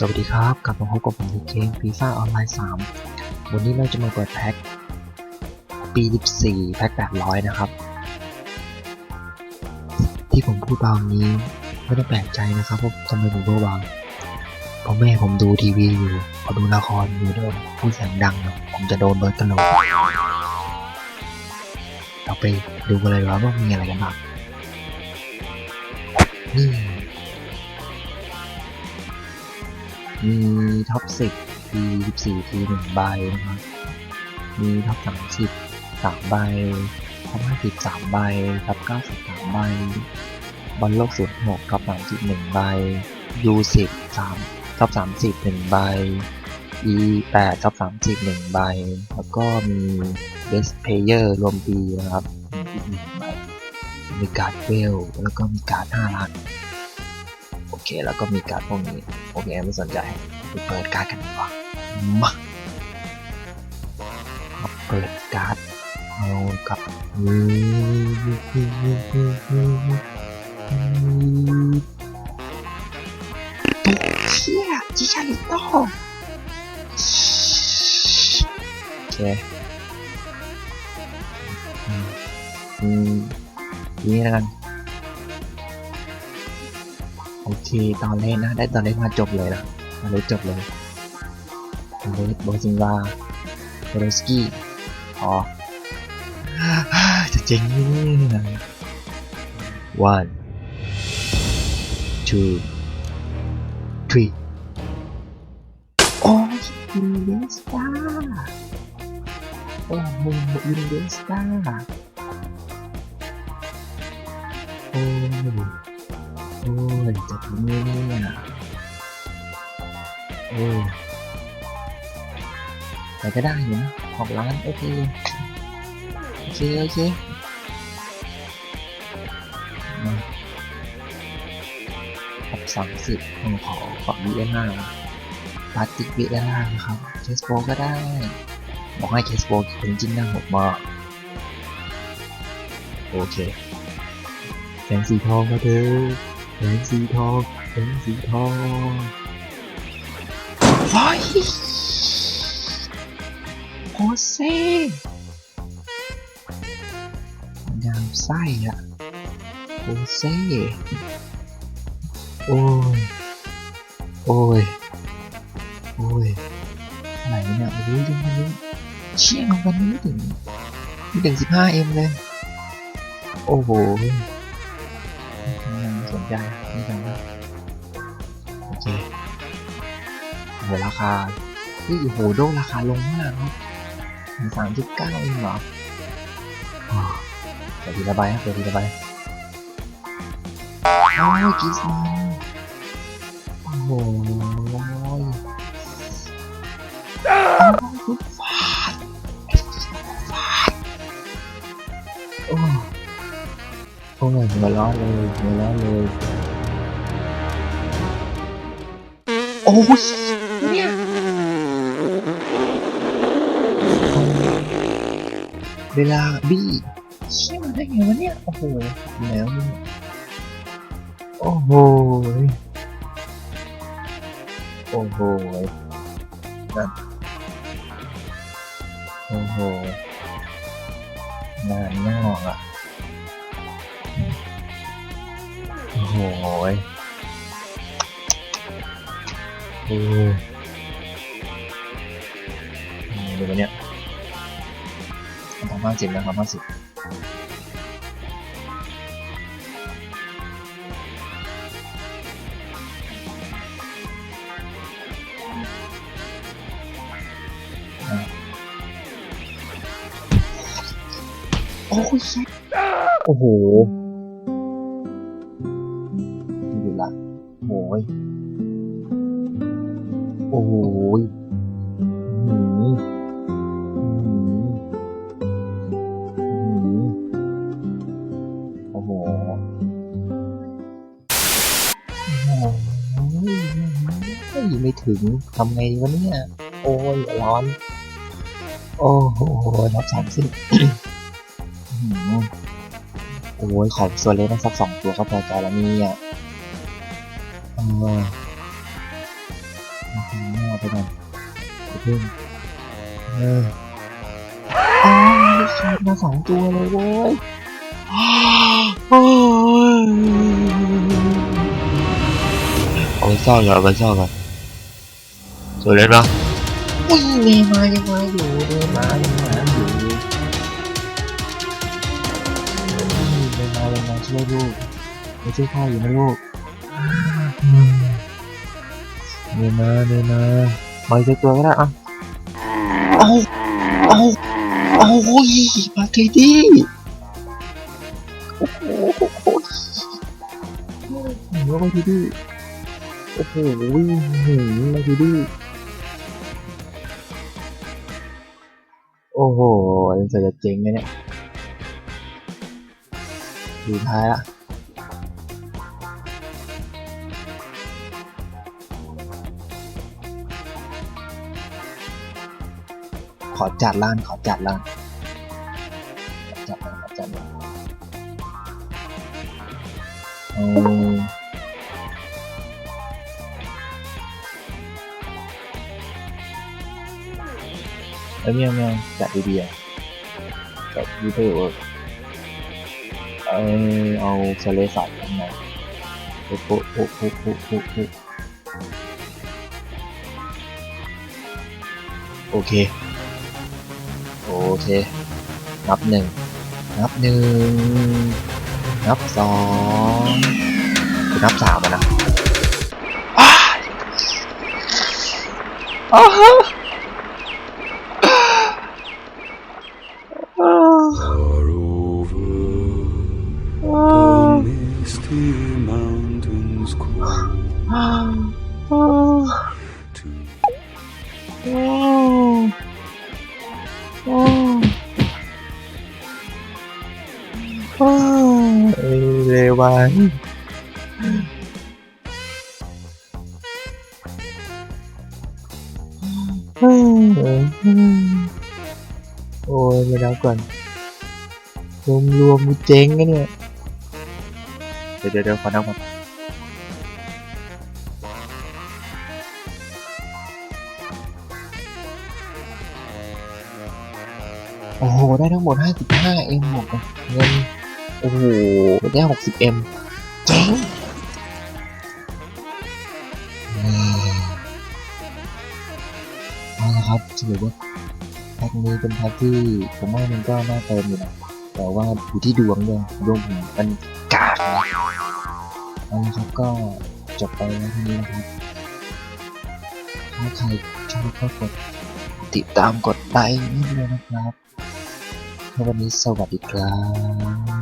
สวัสดีครับ กลับมาพบกับผมในเกมฟีฟ่าออนไลน์ 3 วันนี้เราจะมาเปิดแพ็คปี 14 แพ็ค 800 นะครับ ที่ผมพูดเบานี้ไม่ต้องแปลกใจนะครับว่าะทำไมผมพูดเบาเพราะแม่ผมดูทีวีอยู่พอดูละครอยู่ด้วยพูดเสียงดัง ผมจะโดนเบิร์ดตลกเราไปดูกันเลยว่ามีอะไรกันบ้างนี่ มีท็อปสิบทีสิบสี่ทีหนึ่งใบนะครับ มีท็อปสามสิบสามใบ ท็อปห้าสิบสามใบ ท็อปเก้าสิบสามใบบอลโลกศูนย์หกท็อปสามสิบหนึ่งใบยูสิบสามท็อปสามสิบหนึ่งใบ E แปดท็อปสามสิบหนึ่งใบ แล้วก็มี best player รวมปีนะครับอีกหนึ่งใบมีการ์ดเวล แล้วก็มีการ์ดห้าล้าน อเค แล้วก็มีการ์ดพวกนี้ โอเค ไม่สนใจไปเปิดการ์ดกันดีกว่ามาเปิดการ์ดเอากับเชี่ยจิชาลิโต้โอเคอืมนี่แล้วกัน โอเคตอนเล่นนะ ได้ตอนเล่นมาจบเลยนะตอนเล่นจบเลยตอนเล่นโบซิงวาเบโรสกี้พอจะเจ๋งนี่นะ one two three โอ้ยอินเดสตาโอ้โหอินเดสตาโอ้ย โอ้ยจะทำไงเนี่ยโอ้แต่ก็ได้อยู่นะหกล้านโอเคโอเคโอเคมาหกสามสิบผมขอขอวีเอน่าปาติกวีเอน่านะครับเคสโบก็ได้ บอกให้เคสโบเป็นจิ้นหน้าหกมากโอเคแสงสีทองมาเถอะ แสงสีทองแสงสีทองว้ายโอเซ่ยามไส้อะโอเซ่โอ้ยโใจไม่สนใจโอเคโหราคานี่โหโดราคาลงมากครับถึงสามจุดเก้าเองเหรอเปิดทีละใบครับเปิดทีละใบโอ้ยกิสมันโอ้โห โอ้ยหัวเร้อนเลยหัวเร้อนเลยโอ้ยเนี่ยเวลาบี้เชี่ยมันได้ไงวะเนี่ยโอ้โหแล้วเนี่ยโอ้โหโอ้โหนั่นโอ้โหงานงอกอะ ยโอ้ยดูมันเนี่ยทำห้าสิบนะครับห้าสิบโอ้โห ยโอ้ยหืมหืมโอ้โหโอ้ยไม่ถึงทำไงดีวะเนี่ย โอ้ยร้อน โอ้โหรับสามสิบโอ้ยขอส่วนเล็กนะสักสองตัวก็พอใจแล้วเนี่ย เนี่ยเออไปก่อนเพิ่งเอออ้าวได้ชาร์จมาสองตัวเลยเว้ยโอ้ยเอาไปซ่อนก่อนเอาไปซ่อนก่อนสวยเลยเนาะอุ้ยเนมายังมาอยู่เนมายังมาอยู่เนมายังมาช่วยลูกมาช่วยพ่ออยู่นะลูก เนมาเนมามาอีกสักตัวก็ได้อะเอาเอาเอาโอ้ยมาทีดีโอ้โหโอ้โหมาทีดีโอ้โหมาทีดีโอ้โหอันนี้จะเจ๋งเลยเนี่ยสุดท้ายละ ขอจัดล่างขอจัดล่างจัดล่างจัดล่างโอ้เอ้ยเมียเมียจัดดีๆจัดยูเทลเออเอาเซลยสัตข้างในปุ๊บปุ๊บปุ๊บปุ๊บปุ๊บปุ๊บโอเค โอเค นับหนึ่ง นับหนึ่ง นับสองคือนับสามอะนะอ้าอ้าวอ้าว Far over อ้าว the misty mountains cold อ้เอเรวันอ้โอ้ยมาแล้วก่อน รวมรวมๆเจ๊งกันเนี่ย เดี๋ยวเดี๋ยวเดี๋ยวขอนั่งก่อน โอ้โห ได้ทั้งหมด 55 M หมดเงิน โอ้โห ได้ 60 M เจ๊งอืมเอาละครับถือว่าแพ็คนี้เป็นแพ็คที่ผมว่ามันก็น่าเติมอยู่นะ แต่ว่าอยู่ที่ดวงด้วยดวงผมมันกากนะเอาละครับก็จบไปแล้วทีนี้นะครับ ถ้าใครชอบก็กดติดตามกดไลค์นี่ด้วยนะครับ ถ้วันนี้สวัสดีครับ